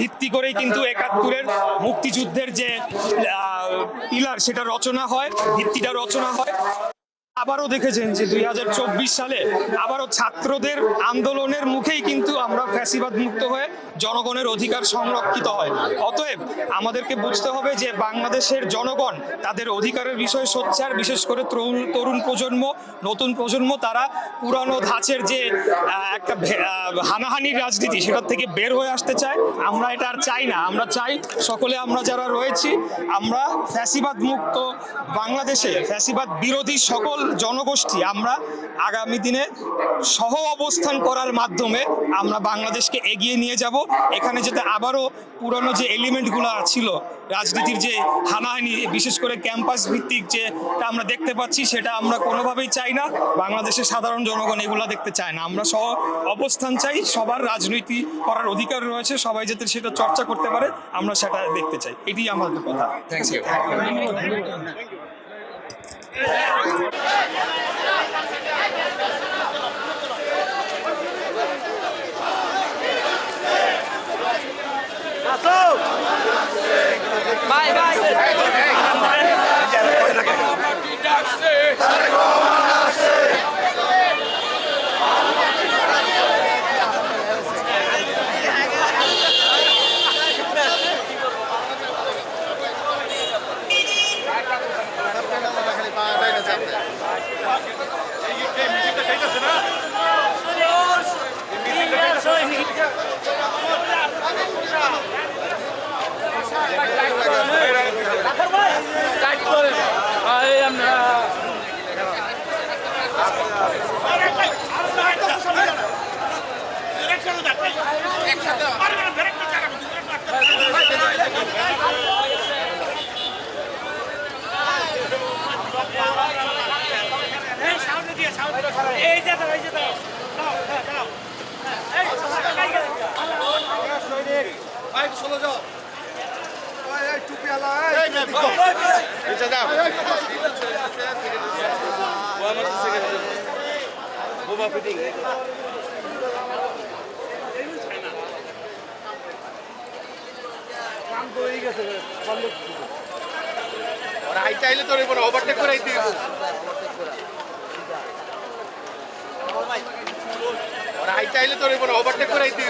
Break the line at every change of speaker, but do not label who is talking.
ভিত্তি করেই কিন্তু একাত্তরের মুক্তিযুদ্ধের যে পিলার, সেটা রচনা হয়, ভিত্তিটা রচনা হয়। আবারও দেখেছেন যে দুই হাজার চব্বিশ সালে আবারও ছাত্রদের আন্দোলনের মুখেই কিন্তু আমরা ফ্যাসিবাদ মুক্ত হয়ে জনগণের অধিকার সংরক্ষিত হয়। অতএব আমাদেরকে বুঝতে হবে যে বাংলাদেশের জনগণ তাদের অধিকারের বিষয়ে সোচ্চার, বিশেষ করে তরুণ তরুণ প্রজন্ম, নতুন প্রজন্ম, তারা পুরানো ধাঁচের যে একটা হানাহানির রাজনীতি সেটার থেকে বের হয়ে আসতে চায়। আমরা এটা আর চাই না। আমরা চাই সকলে আমরা যারা রয়েছি, আমরা ফ্যাসিবাদ মুক্ত বাংলাদেশে, ফ্যাসিবাদ বিরোধী সকল জনগোষ্ঠী আমরা আগামী দিনে সহ অবস্থান করার মাধ্যমে আমরা বাংলাদেশকে এগিয়ে নিয়ে যাব। এখানে যাতে আবারও পুরনো যে এলিমেন্টগুলো ছিল রাজনীতির যে হানাহানি বিশেষ করে ক্যাম্পাস ভিত্তিক যেটা আমরা দেখতে পাচ্ছি সেটা আমরা কোনোভাবেই চাই না। বাংলাদেশের সাধারণ জনগণ এগুলো দেখতে চায় না। আমরা সহ অবস্থান চাই সবার রাজনীতি করার অধিকার রয়েছে সবাই যাতে সেটা চর্চা করতে পারে আমরা সেটা দেখতে চাই। এটি আমাদের কথা।
থ্যাংক ইউ
আসছে
এই যে দাও এই যে দাও। দাও দাও। দাও। এই
ওরা চাইলে আইলে তোর এবার ওভারটেক করে আইতে। ওরা হাইট আইলে তোর এবার ওভারটেক করে আইতে।